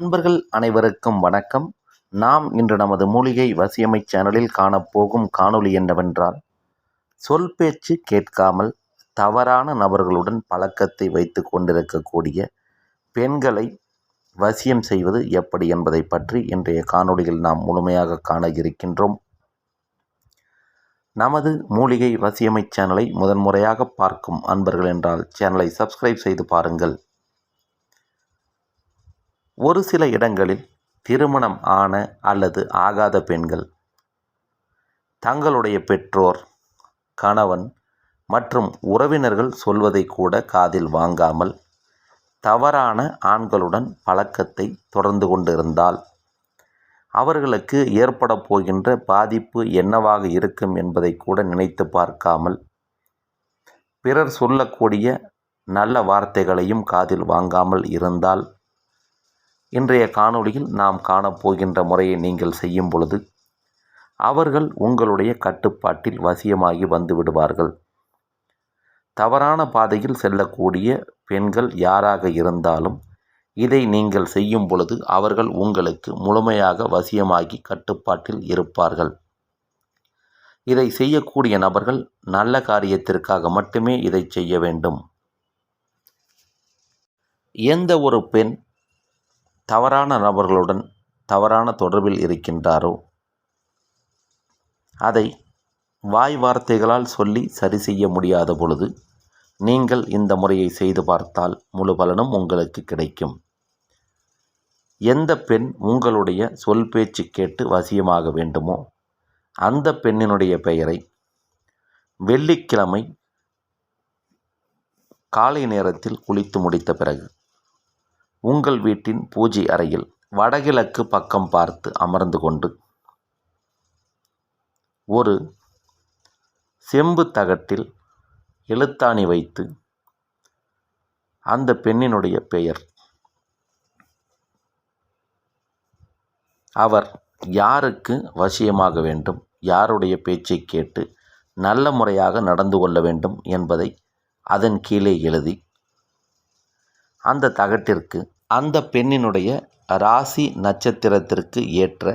நண்பர்கள் அனைவருக்கும் வணக்கம். நாம் இன்று நமது மூலிகை வசியமை சேனலில் காணப்போகும் காணொளி என்னவென்றால் சொல் பேச்சு கேட்காமல் தவறான நபர்களுடன் பழக்கத்தை வைத்து கொண்டிருக்கக்கூடிய பெண்களை வசியம் செய்வது எப்படி என்பதை பற்றி இன்றைய காணொளியில் நாம் முழுமையாக காண இருக்கின்றோம். நமது மூலிகை வசியமை சேனலை முதன்முறையாக பார்க்கும் அன்பர்கள் என்றால் சேனலை சப்ஸ்கிரைப் செய்து பாருங்கள். ஒரு சில இடங்களில் திருமணம் ஆன அல்லது ஆகாத பெண்கள் தங்களுடைய பெற்றோர் கணவன் மற்றும் உறவினர்கள் சொல்வதை கூட காதில் வாங்காமல் தவறான ஆண்களுடன் பழக்கத்தை தொடர்ந்து கொண்டிருந்தால் அவர்களுக்கு ஏற்பட போகின்ற பாதிப்பு என்னவாக இருக்கும் என்பதை கூட நினைத்து பார்க்காமல் பிறர் சொல்லக்கூடிய நல்ல வார்த்தைகளையும் காதில் வாங்காமல் இருந்தால் இன்றைய காணொளியில் நாம் காணப்போகின்ற முறையை நீங்கள் செய்யும் பொழுது அவர்கள் உங்களுடைய கட்டுப்பாட்டில் வசியமாகி வந்து விடுவார்கள். தவறான பாதையில் செல்லக்கூடிய பெண்கள் யாராக இருந்தாலும் இதை நீங்கள் செய்யும் பொழுது அவர்கள் உங்களுக்கு முழுமையாக வசியமாகி கட்டுப்பாட்டில் இருப்பார்கள். இதை செய்யக்கூடிய நபர்கள் நல்ல காரியத்திற்காக மட்டுமே இதை செய்ய வேண்டும். எந்த ஒரு பெண் தவறான நபர்களுடன் தவறான தொடர்பில் இருக்கின்றாரோ? அதை வாய் வார்த்தைகளால் சொல்லி சரி செய்ய முடியாத பொழுது நீங்கள் இந்த முறையை செய்து பார்த்தால் முழு பலனும் உங்களுக்கு கிடைக்கும். எந்த பெண் உங்களுடைய சொல் பேச்சு கேட்டு வசியமாக வேண்டுமோ அந்த பெண்ணினுடைய பெயரை வெள்ளிக்கிழமை காலை நேரத்தில் குளித்து முடித்த பிறகு உங்கள் வீட்டின் பூஜை அறையில் வடகிழக்கு பக்கம் பார்த்து அமர்ந்து கொண்டு ஒரு செம்பு தகட்டில் எழுத்தாணி வைத்து அந்த பெண்ணினுடைய பெயர். அவர் யாருக்கு வசியமாக வேண்டும் யாருடைய பேச்சை கேட்டு நல்ல முறையாக நடந்து கொள்ள வேண்டும் என்பதை அதன் கீழே எழுதி அந்த தகட்டிற்கு அந்த பெண்ணினுடைய ராசி நட்சத்திரத்திற்கு ஏற்ற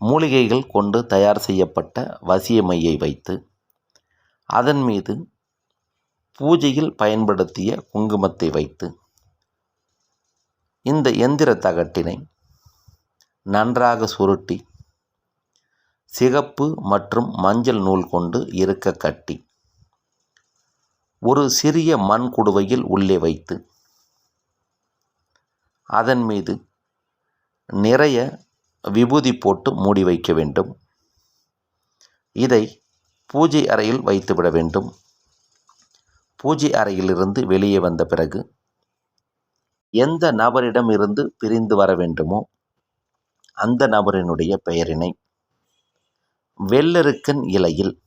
மூலிகைகள் கொண்டு தயார் செய்யப்பட்ட வசியமையை வைத்து அதன் மீது பூஜையில் பயன்படுத்திய குங்குமத்தை வைத்து இந்த எந்திர தகட்டினை நன்றாக சுருட்டி சிகப்பு மற்றும் மஞ்சள் நூல் கொண்டு இருக்க கட்டி ஒரு சிறிய மண் குடுவையில் உள்ளே வைத்து அதன் மீது நிறைய விபூதி போட்டு மூடி வைக்க வேண்டும். இதை பூஜை அறையில் வைத்துவிட வேண்டும். பூஜை அறையிலிருந்து வெளியே வந்த பிறகு எந்த நபரிடம் இருந்து பிரிந்து வர வேண்டுமோ அந்த நபரினுடைய பெயரினை வெள்ளெருக்கன் இலையில்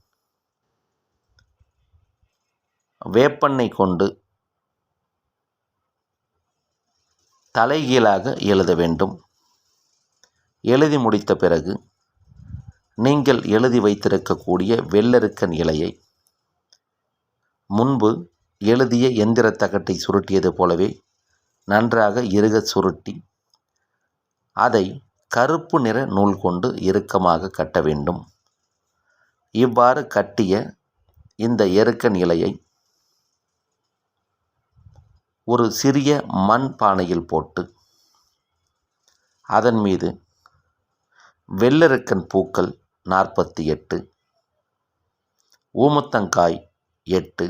வேப்பெண்ணை கொண்டு தலைகீழாக எழுத வேண்டும். எழுதி முடித்த பிறகு நீங்கள் எழுதி வைத்திருக்கக்கூடிய வெள்ளெருக்கன் இலையை முன்பு எழுதிய எந்திர தகட்டை சுருட்டியது போலவே நன்றாக இறுக சுருட்டி அதை கருப்பு நிற நூல் கொண்டு இறுக்கமாக கட்ட வேண்டும். இவ்வாறு கட்டிய இந்த எருக்கன் இலையை ஒரு சிறிய மண் பானையில் போட்டு அதன் மீது வெள்ளெருக்கன் பூக்கள் நாற்பத்தி எட்டு ஊமத்தங்காய் எட்டு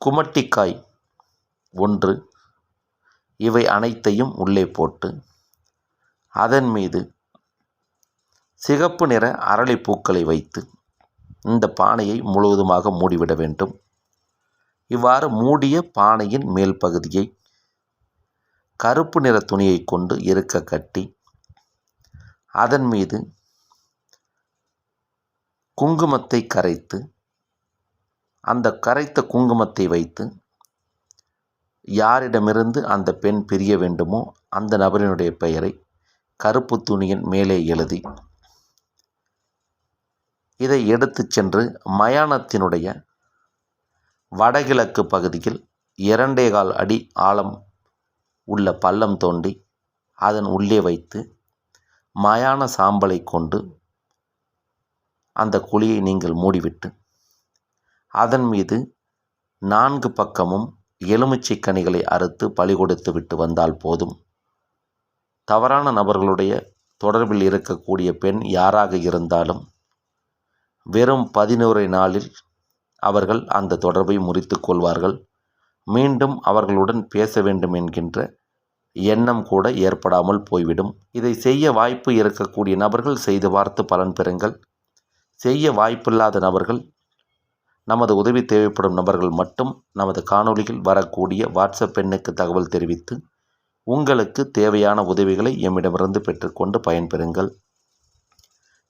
குமட்டிக்காய் ஒன்று இவை அனைத்தையும் உள்ளே போட்டு அதன் மீது சிகப்பு நிற அரளிப்பூக்களை வைத்து இந்த பானையை முழுவதுமாக மூடிவிட வேண்டும். இவ்வாறு மூடிய பானையின் மேல் பகுதியை கருப்பு நிற துணியை கொண்டு இருக்க கட்டி அதன் மீது குங்குமத்தை கரைத்து அந்த கரைத்த குங்குமத்தை வைத்து யாரிடமிருந்து அந்த பெண் பிரிய வேண்டுமோ அந்த நபரினுடைய பெயரை கருப்பு துணியின் மேலே எழுதி இதை எடுத்துச் சென்று மயானத்தினுடைய வடகிழக்கு பகுதியில் இரண்டே கால் அடி ஆழம் உள்ள பள்ளம் தோண்டி அதன் உள்ளே வைத்து மயான சாம்பலை கொண்டு அந்த குழியை நீங்கள் மூடிவிட்டு அதன் மீது நான்கு பக்கமும் எலுமிச்சை கனிகளை அறுத்து பழி கொடுத்து விட்டு வந்தால் போதும். தவறான நபர்களுடைய தொடர்பில் இருக்கக்கூடிய பெண் யாராக இருந்தாலும் வெறும் பதினோரு நாளில் அவர்கள் அந்த தொடர்பை முறித்து கொள்வார்கள். மீண்டும் அவர்களுடன் பேச வேண்டும் என்கின்ற எண்ணம் கூட ஏற்படாமல் போய்விடும். இதை செய்ய வாய்ப்பு இருக்கக்கூடிய நபர்கள் செய்து பார்த்து பலன் பெறுங்கள். செய்ய வாய்ப்பில்லாத நபர்கள் நமது உதவி தேவைப்படும் நபர்கள் மட்டும் நமது காணொளியில் வரக்கூடிய வாட்ஸ்அப் எண்ணுக்கு தகவல் தெரிவித்து உங்களுக்கு தேவையான உதவிகளை எம்மிடமிருந்து பெற்றுக்கொண்டு பயன்பெறுங்கள்.